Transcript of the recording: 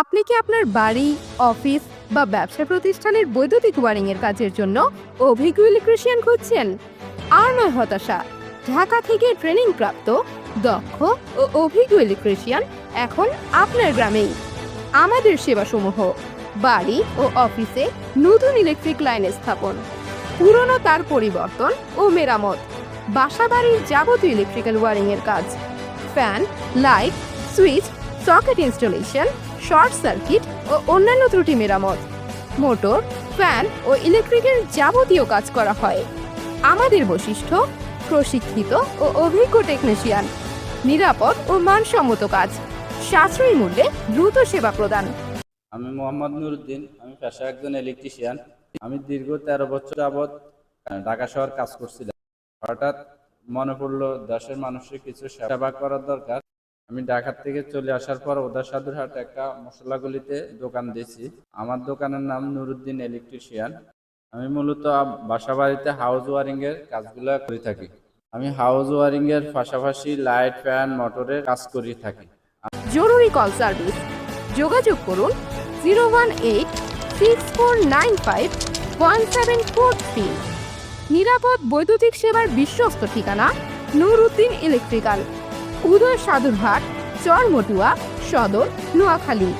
আপনি কি আপনার বাড়ি, অফিস বা ব্যবসা প্রতিষ্ঠানের বৈদ্যুতিক ওয়ারিং এর কাজের জন্য অভিজ্ঞ ইলেকট্রিশিয়ান খুঁজছেন? আর নয় হতাশা, ঢাকা থেকে ট্রেনিং প্রাপ্ত দক্ষ ও অভিজ্ঞ ইলেকট্রিশিয়ান এখন আপনার গ্রামেই। আমাদের সেবাসমূহ, বাড়ি ও অফিসে নতুন ইলেকট্রিক লাইন স্থাপন, পুরনো তার পরিবর্তন ও মেরামত, বাসাবাড়ির যাবতীয় ইলেকট্রিক্যাল ওয়ারিং এর কাজ, fan, light, switch, socket installation short circuit ও অন্যান্য ত্রুটি মেরামত। মোটর, ফ্যান ও ইলেকট্রিকের যাবতীয় কাজ করা হয়। আমাদের বৈশিষ্ট্য, প্রশিক্ষিত ও অভিজ্ঞ টেকনিশিয়ান। নিরাপদ ও মানসম্মত কাজ। সাশ্রয়ী মূল্যে দ্রুত সেবা প্রদান। আমি মোহাম্মদ নুরুদ্দিন, আমি পেশা একজন ইলেকট্রিশিয়ান। আমি দীর্ঘ তেরো বছর যাবৎ ঢাকা শহর কাজ করছিলাম। হঠাৎ মনে পড়ল দেশের মানুষের কিছু সেবা করার দরকার। আমি ঢাকা থেকে চলে আসার পর ওদা সাদুরহাট একটা মশলাগুলিতে দোকান দিয়েছি। আমার দোকানের নাম নুরুদ্দিন ইলেকট্রিশিয়ান। আমি মূলত বাসা বাড়িতে হাউস ওয়ারিং এর কাজগুলো করে থাকি। আমি হাউস ওয়ারিং এর পাশাপাশি লাইট ফ্যান, মোটরের কাজ করে থাকি। জরুরি কল সার্ভিস, যোগাযোগ করুন zero one eight six four nine five one seven four three. নিরাপদ বৈদ্যুতিক সেবার বিশ্বস্ত ঠিকানা নুরুদ্দিন ইলেকট্রিক্যাল। উদয় সাধুরহাট চরমটুয়া সদর নোয়াখালী।